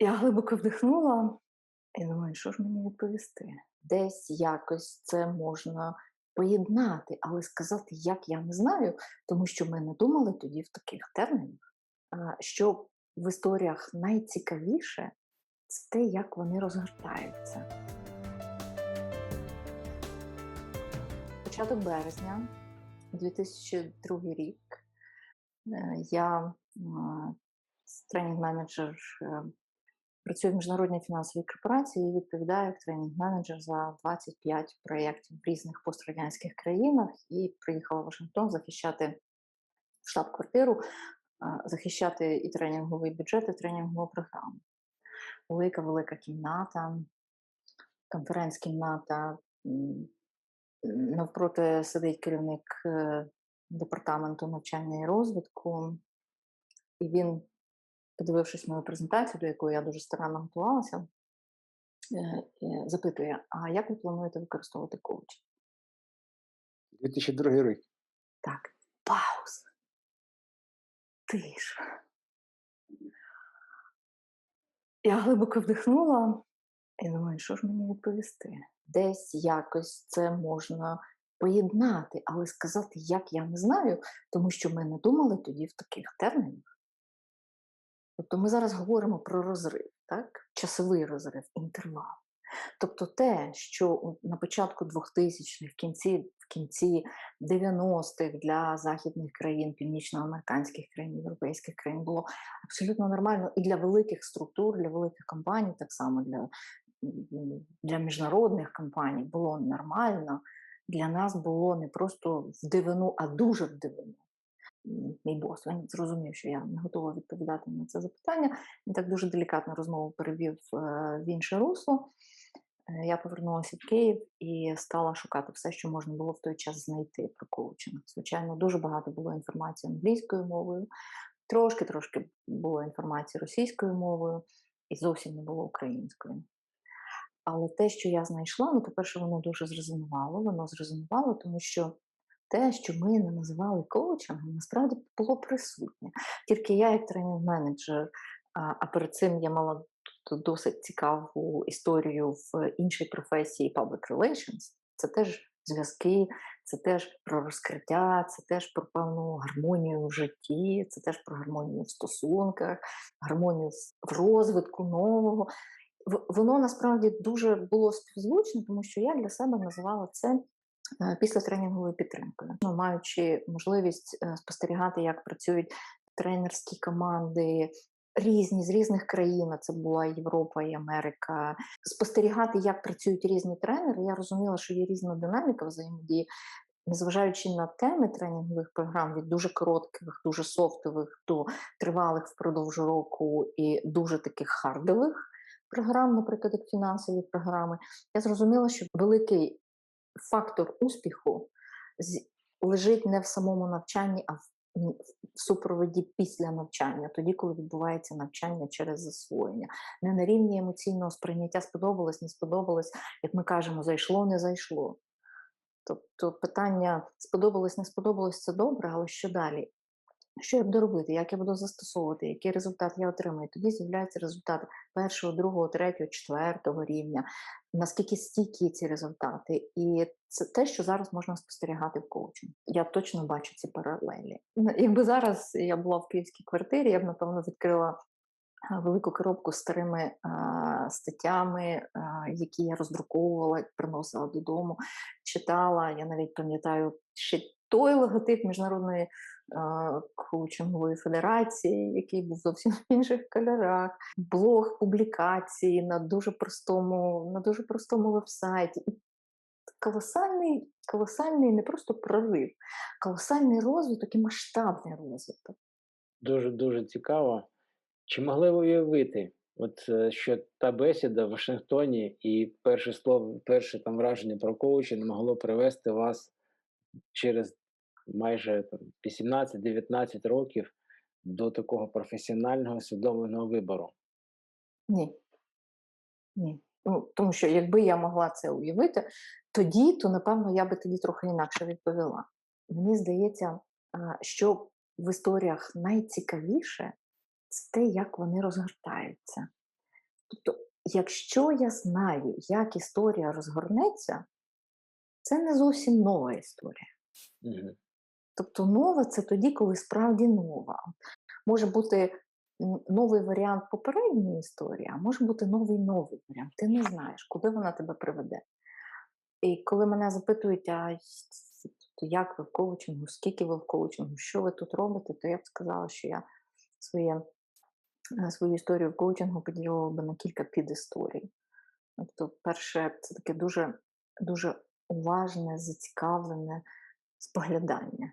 Я глибоко вдихнула і думаю, що ж мені відповісти? Десь якось це можна поєднати, але сказати, як я не знаю, тому що ми не думали тоді в таких термінах. Що в історіях найцікавіше це те, як вони розгортаються. Початок березня, 2002 рік, е, я тренінг-менеджер Працюю в міжнародній фінансовій корпорації і відповідаю як тренінг-менеджер за 25 проєктів в різних пострадянських країнах і приїхала в Вашингтон захищати штаб-квартиру, захищати і тренінговий бюджет, і тренінгову програму. Велика велика кімната, конференц-кімната. Навпроти сидить керівник е, департаменту навчання і розвитку, і він подивившись мою презентацію, до якої я дуже старанно готувалася, е, е, запитує: а як ви плануєте використовувати коучинг? 2002 рік. Так, пауза. Тиша. Я глибоко вдихнула і думаю, що ж мені відповісти? Десь якось це можна поєднати, але сказати, як я не знаю, тому що ми не думали тоді в таких термінах. Тобто ми зараз говоримо про розрив, так? часовий розрив, інтервал. Тобто те, що на початку 2000-х, в кінці в кінці 90-х для західних країн, північноамериканських країн, європейських країн було абсолютно нормально і для великих структур, для великих компаній, так само для, для міжнародних компаній було нормально. Для нас було не просто в дивину, а дуже в дивину мій бос. Він зрозумів, що я не готова відповідати на це запитання. Він так дуже делікатно розмову перевів е, в інше русло. Е, я повернулася в Київ і стала шукати все, що можна було в той час знайти про коучинг. Звичайно, дуже багато було інформації англійською мовою, трошки-трошки було інформації російською мовою, і зовсім не було українською. Але те, що я знайшла, ну, по-перше, воно дуже зрезонувало. Воно зрезонувало, тому що те, що ми не називали коучингом, насправді було присутнє. Тільки я, як тренінг-менеджер, а перед цим я мала досить цікаву історію в іншій професії Public Relations. Це теж зв'язки, це теж про розкриття, це теж про певну гармонію в житті, це теж про гармонію в стосунках, гармонію в розвитку нового. Воно насправді дуже було співзвучно, тому що я для себе називала це після тренінгової підтримки, ну, маючи можливість е, спостерігати, як працюють тренерські команди. Різні з різних країн, це була Європа і Америка. Спостерігати, як працюють різні тренери, я розуміла, що є різна динаміка взаємодії, незважаючи на теми тренінгових програм від дуже коротких, дуже софтових до тривалих впродовж року і дуже таких хардових програм, наприклад, як фінансові програми, я зрозуміла, що великий фактор успіху лежить не в самому навчанні, а в супроводі після навчання, тоді, коли відбувається навчання через засвоєння. Не на рівні емоційного сприйняття сподобалось, не сподобалось, як ми кажемо, зайшло, не зайшло. Тобто питання сподобалось, не сподобалось це добре, але що далі? Що я буду робити, як я буду застосовувати, який результат я отримаю? Тоді з'являються результати першого, другого, третього, четвертого рівня, наскільки стійкі ці результати. І це те, що зараз можна спостерігати в коучингу. Я точно бачу ці паралелі. Якби зараз я була в київській квартирі, я б напевно відкрила. Велику коробку з старими а, статтями, а, які я роздруковувала, приносила додому, читала. Я навіть пам'ятаю ще той логотип міжнародної коучингової федерації, який був зовсім в інших кольорах, блог публікації на дуже простому, на дуже простому вебсайті. Колосальний, колосальний не просто прорив, колосальний розвиток і масштабний розвиток. Дуже дуже цікаво. Чи могли ви уявити, от е, що та бесіда в Вашингтоні і перше слово, перше там враження про коучинг могло привести вас через майже 18-19 років до такого професіонального усвідомленого вибору? Ні. Ні. Ну, Тому що якби я могла це уявити, тоді, то напевно я би тоді трохи інакше відповіла. Мені здається, що в історіях найцікавіше це те, як вони розгортаються. Тобто, якщо я знаю, як історія розгорнеться, це не зовсім нова історія. Мгм. Тобто нова це тоді, коли справді нова. Може бути новий варіант попередньої історії, а може бути новий новий варіант. Ти не знаєш, куди вона тебе приведе. І коли мене запитують, а як ви в коучингу, скільки ви в коучингу, що ви тут робите, то я б сказала, що я своє, е, свою історію в коучингу поділила би на кілька підісторій. Тобто, перше, це таке дуже, дуже уважне, зацікавлене споглядання.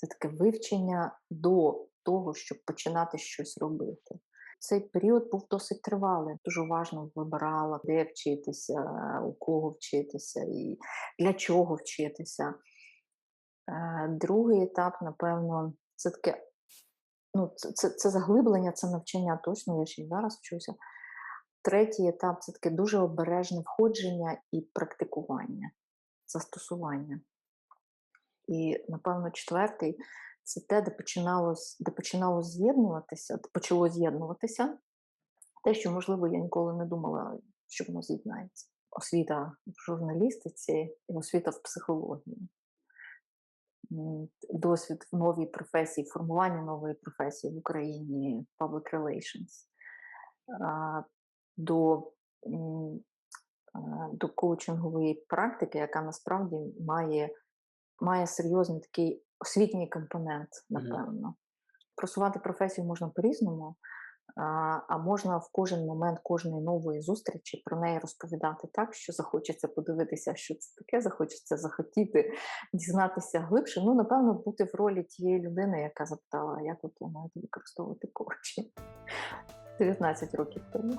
Це таке вивчення до того, щоб починати щось робити. Цей період був досить тривалий. Дуже уважно вибирала, де вчитися, у кого вчитися і для чого вчитися. Е, Другий етап, напевно, це таке ну, це, це, це заглиблення, це навчання точно, я ще й зараз вчуся. Третій етап це таке дуже обережне входження і практикування, застосування. І, напевно, четвертий це те, де починалось, де починало з'єднуватися, почало з'єднуватися. Те, що, можливо, я ніколи не думала, що воно з'єднається. Освіта в журналістиці і освіта в психології. Досвід в новій професії, формування нової професії в Україні Public Relations. До, до коучингової практики, яка насправді має має серйозний такий освітній компонент, напевно. Просувати професію можна по-різному, а, а можна в кожен момент кожної нової зустрічі про неї розповідати так, що захочеться подивитися, що це таке, захочеться захотіти дізнатися глибше. Ну, напевно, бути в ролі тієї людини, яка запитала, як ви плануєте використовувати коучі 19 років тому.